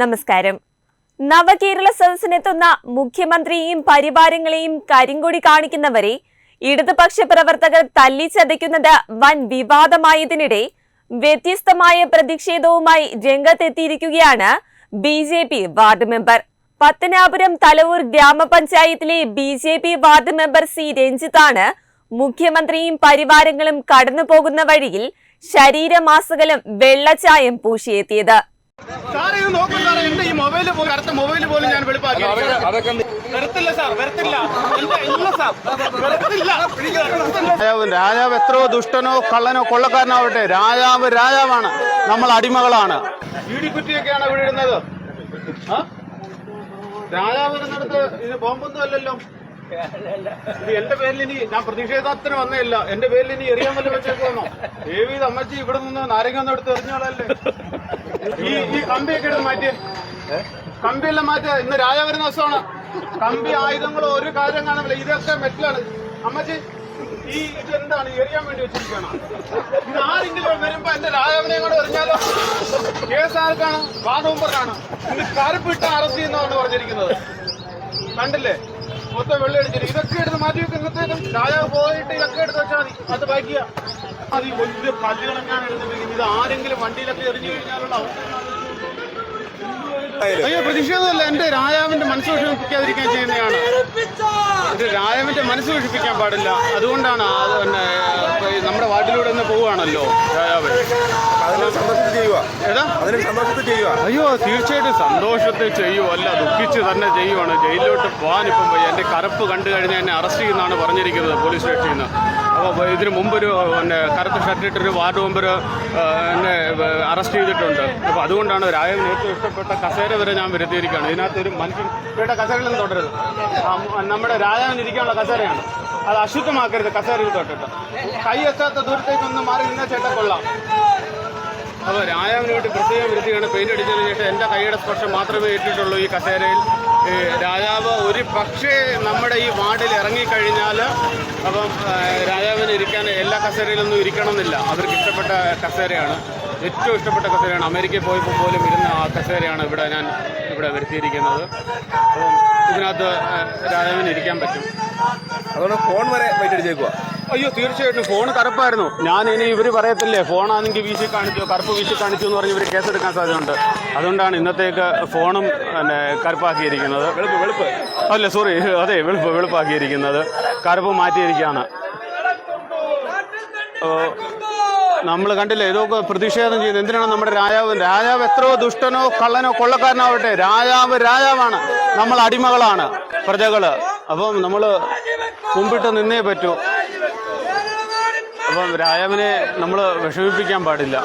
നമസ്കാരം. നവകേരള സദസ്സിനെത്തുന്ന മുഖ്യമന്ത്രിയെയും പരിവാരങ്ങളെയും കരിങ്കൊടി കാണിക്കുന്നവരെ ഇടതുപക്ഷ പ്രവർത്തകർ തല്ലിച്ചതയ്ക്കുന്നത് വൻ വിവാദമായതിനിടെ വ്യത്യസ്തമായ പ്രതിഷേധവുമായി രംഗത്തെത്തിയിരിക്കുകയാണ് B J P ward member. Pathanapuram Thalavoor ഗ്രാമപഞ്ചായത്തിലെ B J P ward member C രഞ്ജിത്താണ് മുഖ്യമന്ത്രിയും പരിവാരങ്ങളും കടന്നു പോകുന്ന വഴിയിൽ ശരീരമാസകലം വെള്ളച്ചായം പൂശിയെത്തിയത്. മൊബൈൽ പോലും അടുത്ത മൊബൈൽ പോലും ഞാൻ വെളുപ്പാക്കി. വരത്തില്ല സാർ വരത്തില്ല ഇല്ല സാർ. വരത്തില്ല രാജാവ് രാജാവ് എത്രയോ ദുഷ്ടനോ കള്ളനോ കൊള്ളക്കാരനാവട്ടെ. രാജാവ് രാജാവാണ്. നമ്മൾ അടിമകളാണ്. ഇടിക്കുറ്റിയൊക്കെയാണ് ഇവിടെ ഇടുന്നത്? രാജാവ് ഇരുന്നിടത്ത് ഇത് ബോംബൊന്നും അല്ലല്ലോ. ഇത് എന്റെ പേരിൽ ഇനി ഞാൻ പ്രതിഷേധത്തിന് വന്നേയില്ല. എന്റെ പേരിൽ ഇനി എറിയാൻ വല്ല വെച്ചേക്കുവാണോ? ദേവി അമ്മച്ചി ഇവിടെ നിന്ന് നാരങ്ങ ഒന്ന് എടുത്ത് എറിഞ്ഞോളല്ലേ ഈ ഈ കമ്പിയൊക്കെ എടുത്ത് മാറ്റിയേ. കമ്പിയെല്ലാം മാറ്റ ഇന്ന് രാജ വരുന്ന ദിവസമാണ്. കമ്പി ആയുധങ്ങൾ ഒരു കാര്യം കാണുന്നില്ല. ഇതൊക്കെ മെറ്റലാണ്. അമ്മച്ചി ഈ ഇത് എന്താണ്? എറിയാൻ വേണ്ടി വെച്ചിരിക്കണം ആരെങ്കിലും വരുമ്പോ എന്റെ രാജാവിനെ കൂടെ എറിഞ്ഞാലോ? കേസ് ആർക്കാണ്? വാദവുമ്പറാണ് ഇത് കറുപ്പിട്ട് അറസ്റ്റ് ചെയ്യുന്നതാണ് പറഞ്ഞിരിക്കുന്നത്. കണ്ടില്ലേ? മൊത്തം വെള്ളം അടിച്ചിട്ട്. ഇതൊക്കെ എടുത്ത് മാറ്റി വെക്കുന്നത്തേക്കും രാജാവ് പോയിട്ട് ഇതൊക്കെ എടുത്ത് വെച്ചാൽ മതി. അത് ബാക്കിയാ അത് വലിയ കല്ലുകളെങ്ങാണ് എടുത്തിട്ടുണ്ടെങ്കിൽ ഇത് ആരെങ്കിലും വണ്ടിയിലൊക്കെ എറിഞ്ഞു കഴിഞ്ഞാലുള്ള അവസ്ഥ അയ്യോ പ്രതിഷേധമല്ല. എന്റെ രാജാവിന്റെ മനസ്സ് വിഷമിപ്പിക്കാതിരിക്കാൻ ചെയ്യുന്നതാണ് എന്റെ രാജാവിന്റെ മനസ്സ് വിഷമിപ്പിക്കാൻ പാടില്ല. അതുകൊണ്ടാണ് അത് പിന്നെ നമ്മുടെ വാട്ടിലൂടെ ഒന്ന് പോവുകയാണല്ലോ രാജാവ്. ചെയ്യുക ഏതാ? അതിന് സന്തോഷത്തിൽ ചെയ്യുക അയ്യോ തീർച്ചയായിട്ടും സന്തോഷത്തിൽ ചെയ്യുമല്ല ദുഃഖിച്ച് തന്നെ ചെയ്യുവാണ്. ജയിലിലോട്ട് പോകാൻ ഇപ്പം എന്റെ എന്റെ കറുപ്പ് കണ്ടു കഴിഞ്ഞാൽ എന്നെ അറസ്റ്റ് ചെയ്യുന്നതാണ് പറഞ്ഞിരിക്കുന്നത് പോലീസ് സ്റ്റേഷനിൽ നിന്ന്. അപ്പോൾ ഇതിനു മുമ്പൊരു പിന്നെ കറുത്ത ഷർട്ട് ഇട്ടൊരു വാർഡ് മെമ്പർ എന്നെ അറസ്റ്റ് ചെയ്തിട്ടുണ്ട്. അപ്പോൾ അതുകൊണ്ടാണ് രാജവിന് ഏറ്റവും ഇഷ്ടപ്പെട്ട കസേര വരെ ഞാൻ വരുത്തിയിരിക്കുകയാണ്. ഇതിനകത്തൊരു മനുഷ്യൻ ഇവിടെ തുടരുത്. തൊട്ടരുത് നമ്മുടെ രാജാവിന് ഇരിക്കാനുള്ള കസേരയാണ്. അത് അശുദ്ധമാക്കരുത് കസേരയിൽ തൊട്ടിട്ട്. കൈ എത്താത്ത ദൂരത്തേക്കൊന്ന് മാറി നിന്ന ചേട്ട കൊള്ളാം. അപ്പോൾ രാജാവിന് വേണ്ടി പ്രത്യേകം വൃത്തിയാണ് പെയിന്റ് അടിച്ചതിന് ശേഷം എന്റെ കൈയുടെ സ്പർശം മാത്രമേ ഏറ്റിട്ടുള്ളൂ ഈ കസേരയിൽ. രാജാവ് ഒരു പക്ഷേ നമ്മുടെ ഈ വാർഡിൽ ഇറങ്ങിക്കഴിഞ്ഞാൽ അപ്പം രാജാവിന് ഇരിക്കാൻ എല്ലാ കസേരയിലൊന്നും ഇരിക്കണമെന്നില്ല. അവർക്ക് ഇഷ്ടപ്പെട്ട കസേരയാണ്. ഏറ്റവും ഇഷ്ടപ്പെട്ട കസേരയാണ്. അമേരിക്കയിൽ പോയപ്പോൾ പോലും ഇരുന്ന ആ കസേരയാണ് ഇവിടെ ഞാൻ ഇവിടെ വരുത്തിയിരിക്കുന്നത്. അപ്പം ഇതിനകത്ത് രാജാവിന് ഇരിക്കാൻ പറ്റും. അതുകൊണ്ട് ഫോൺ വരെ വെയിറ്റ് അടിച്ചേക്കുക അയ്യോ തീർച്ചയായിട്ടും. ഫോൺ കറുപ്പായിരുന്നു. ഞാൻ ഇനി ഇവർ പറയത്തില്ലേ ഫോണാണെങ്കിൽ വീശി കാണിച്ചു കറുപ്പ് വീശി കാണിച്ചു എന്ന് പറഞ്ഞ് ഇവർ കേസെടുക്കാൻ സാധ്യതയുണ്ട്. അതുകൊണ്ടാണ് ഇന്നത്തേക്ക് ഫോണും പിന്നെ കറുപ്പാക്കിയിരിക്കുന്നത്. വെളുപ്പ് വെളുപ്പ്. അല്ല സോറി അതെ വെളുപ്പ് വെളുപ്പാക്കിയിരിക്കുന്നത്. കറുപ്പ് മാറ്റിയിരിക്കുകയാണ്. നമ്മൾ കണ്ടില്ലേ ഇതൊക്കെ പ്രതിഷേധം ചെയ്യുന്നത്. എന്തിനാണ് നമ്മുടെ രാജാവ്? രാജാവ് എത്രയോ ദുഷ്ടനോ കള്ളനോ കൊള്ളക്കാരനാവട്ടെ. രാജാവ് രാജാവാണ്. നമ്മൾ അടിമകളാണ് പ്രജകൾ. അപ്പം നമ്മൾ മുമ്പിട്ട് നിന്നേ പറ്റൂ. അപ്പം രാജാവിനെ നമ്മൾ വിഷമിപ്പിക്കാൻ പാടില്ല.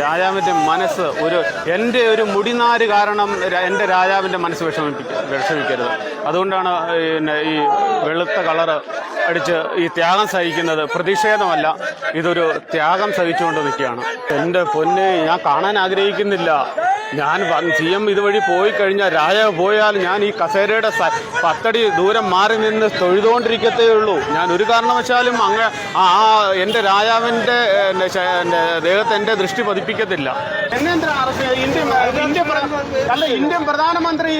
രാജാവിന്റെ മനസ്സ് ഒരു എന്റെ ഒരു മുടിനാര് കാരണം എന്റെ രാജാവിന്റെ മനസ്സ് വിഷമിപ്പിക്ക വിഷമിക്കരുത്. അതുകൊണ്ടാണ് പിന്നെ ഈ വെളുത്ത കളറ് അടിച്ച് ഈ ത്യാഗം സഹിക്കുന്നത് പ്രതിഷേധമല്ല. ഇതൊരു ത്യാഗം സഹിച്ചുകൊണ്ട് നിൽക്കുകയാണ്. എന്റെ പൊന്നെ ഞാൻ കാണാൻ ആഗ്രഹിക്കുന്നില്ല. ഞാൻ സി എം ഇതുവഴി പോയി കഴിഞ്ഞാൽ രാജാവ് പോയാൽ ഞാൻ ഈ കസേരയുടെ പത്തടി ദൂരം മാറി നിന്ന് തൊഴുതുകൊണ്ടിരിക്കത്തേ ഉള്ളൂ. ഞാൻ ഒരു കാരണവശാലും അങ്ങ് ആ എന്റെ രാജാവിന്റെ എന്റെ എന്റെ ദേഹത്ത് എന്റെ ദൃഷ്ടി പതിപ്പിക്കത്തില്ല. അല്ല ഇന്ത്യൻ പ്രധാനമന്ത്രി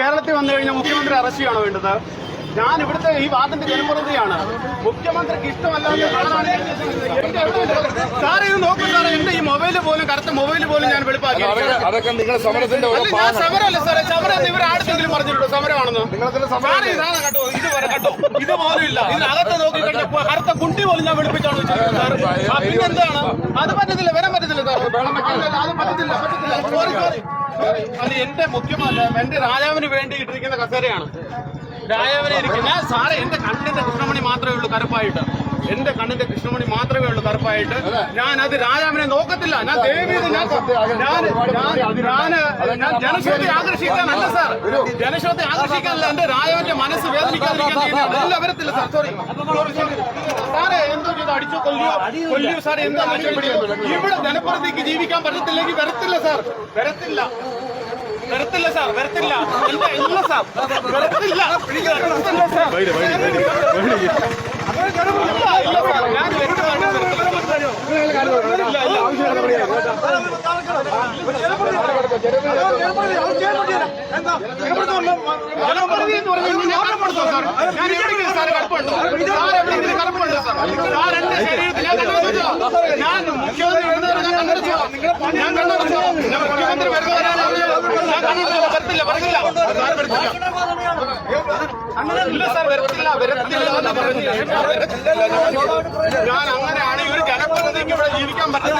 കേരളത്തിൽ വന്നു കഴിഞ്ഞാൽ മുഖ്യമന്ത്രി അറസ്റ്റ് ചെയ്യണോ വേണ്ടത്? ഞാൻ ഇവിടുത്തെ ഈ വാദത്തിന്റെ ജനപ്രതിയാണ് മുഖ്യമന്ത്രിക്ക് ഇഷ്ടമല്ലാതെ സാറേ ഇത് നോക്കൂ സാറേ എന്റെ ഈ മൊബൈൽ പോലും കറുത്ത മൊബൈൽ പോലും ഞാൻ വെളുപ്പാക്കി. അതൊക്കെ നിങ്ങളുടെ സമരത്തിന്റെ സമരമല്ല സാറേ സമരം ഇവർ ആടുത്തെങ്കിലും പറഞ്ഞിട്ടുണ്ടോ? സമരമാണെന്ന്? ഇതാണ് കേട്ടോ ഇത് വരെ കേട്ടോ ഇത് പോലും ഇല്ല ഇതിനകത്ത് നോക്കി കഴിഞ്ഞാൽ കറുത്ത കുണ്ടി പോലും ഞാൻ വെളുപ്പിച്ചാണ് പിന്നെന്താണ് സാർ അത് പറ്റത്തില്ല വരാൻ പറ്റത്തില്ല സാർ അത് പറ്റത്തില്ല പറ്റത്തില്ല. സോറി സോറി അത് എന്റെ മുഖ്യമല്ല എന്റെ രാജാവിന് വേണ്ടി ഇട്ടിരിക്കുന്ന കസേരയാണ്. രാജാവിനെ ഇരിക്കുന്ന. ഞാൻ സാറേ എന്റെ കണ്ണിന്റെ കൃഷ്ണമണി മാത്രമേ ഉള്ളൂ കറുപ്പായിട്ട്. എന്റെ കണ്ണിന്റെ കൃഷ്ണമണി മാത്രമേ ഉള്ളൂ കറുപ്പായിട്ട്. ഞാൻ അത് രാജാവിനെ നോക്കത്തില്ല. ഞാൻ ദേവിയെ ഞാൻ ഞാൻ ഞാൻ ആകർഷിക്കാൻ ആകർഷിക്കാനല്ല സാർ. ജനശ്രദ്ധ ആകർഷിക്കാനല്ല എന്റെ രാജാവിന്റെ മനസ്സ് വേദനിക്കാതിരിക്കാൻ. ഇല്ല വരത്തില്ല സാർ. സോറി സാറേ എന്തോ ചെയ്ത്? അടിച്ചു കൊല്ലിയോ കൊല്ലിയോ സാർ എന്താ ഇവിടെ ജനപ്രതിക്ക് ജീവിക്കാൻ പറ്റത്തില്ലെങ്കിൽ വരത്തില്ല സാർ. വരത്തില്ല. വരത്തില്ല സാർ വരത്തില്ല എന്റെ ഇല്ല സാർ വരത്തില്ല വരത്തില്ല സാർ ഇല്ല, ഇല്ല സാർ ഞാൻ വ്യക്തമായിട്ട് വരത്തില്ല. ഞാൻ അങ്ങനെയാണ് ഇവർ ജനപ്രതിനിധിക്ക് ജീവിക്കാൻ സാർ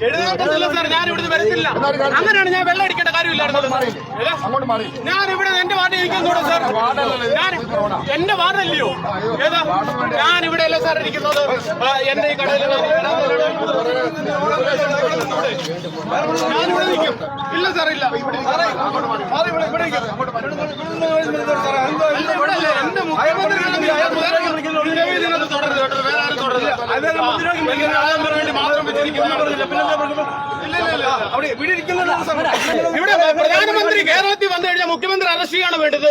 എഴുതാൻ പറ്റില്ല സാർ ഞാൻ ഇവിടുന്ന് വരത്തില്ല അങ്ങനെയാണ് ഞാൻ വെള്ളം അടിക്കേണ്ട കാര്യമില്ലായിരുന്നു ഞാൻ ഇവിടെ എന്റെ വാർഡ് ഇരിക്കുന്നൂടെ സാർ ഞാൻ എന്റെ വാർഡല്ലയോ ഏതാ? ഞാൻ ഇവിടെ അല്ല സാർ ഇരിക്കുന്നത്. എന്റെ ഈ കടയിൽ ഇല്ല സാർ ഇല്ല ഇവിടെ മുഖ്യമന്ത്രി. വേറെ ആരും വേണ്ടി മാത്രം ഇല്ല. ഇവിടെ പ്രധാനമന്ത്രി കേരളത്തിൽ വന്നു കഴിഞ്ഞാൽ മുഖ്യമന്ത്രി അറസ്റ്റ് ചെയ്യാണ് വേണ്ടത്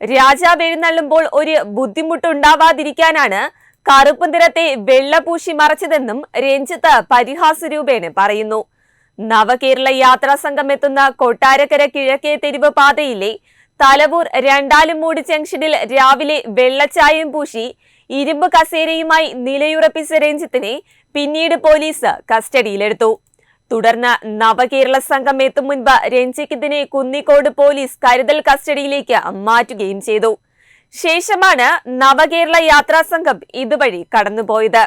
രാജാവ് എഴുന്നള്ളുമ്പോൾ ഒരു ബുദ്ധിമുട്ടുണ്ടാവാതിരിക്കാനാണ് കറുപ്പ് നിറത്തെ വെള്ളപൂശി മറച്ചതെന്നും രഞ്ജിത്ത് പരിഹാസ രൂപേണ പറയുന്നു. നവകേരള യാത്രാ സംഘം എത്തുന്ന കൊട്ടാരക്കര കിഴക്കേ തെരുവ് പാതയിലെ തലവൂർ രണ്ടാലുംമൂട് ജംഗ്ഷനിൽ രാവിലെ വെള്ളച്ചായം പൂശി ഇരുമ്പ് കസേരയുമായി നിലയുറപ്പിച്ച രഞ്ജിത്തിനെ പിന്നീട് പോലീസ് കസ്റ്റഡിയിലെടുത്തു. തുടർന്ന് നവകേരള സംഘം എത്തും മുൻപ് രഞ്ജിക്കിതിനെ കുന്നിക്കോട് പോലീസ് കരുതൽ കസ്റ്റഡിയിലേക്ക് മാറ്റുകയും ചെയ്തു. ശേഷമാണ് നവകേരള യാത്രാ സംഘം ഇതുവഴി കടന്നുപോയത്.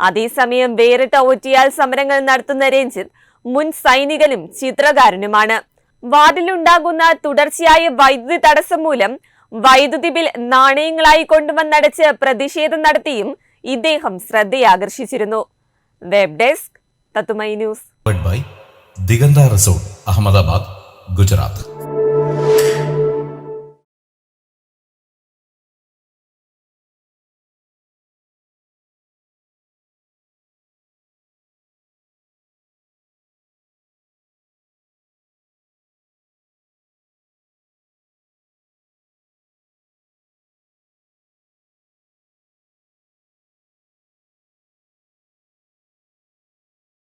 അതേസമയം വേറിട്ട ഒറ്റിയാൽ സമരങ്ങൾ നടത്തുന്ന രഞ്ജിത്ത് മുൻ സൈനികനും ചിത്രകാരനുമാണ്. വാർഡിലുണ്ടാകുന്ന തുടർച്ചയായ വൈദ്യുതി തടസ്സം മൂലം വൈദ്യുതി ബിൽ നാണയങ്ങളായി കൊണ്ടുവന്നടച്ച് പ്രതിഷേധം നടത്തിയും ഇദ്ദേഹം ശ്രദ്ധയാകർഷിച്ചിരുന്നു. വെബ് ഡെസ്ക് തത്തുമൈ news. By Diganta resort Ahmedabad Gujarat.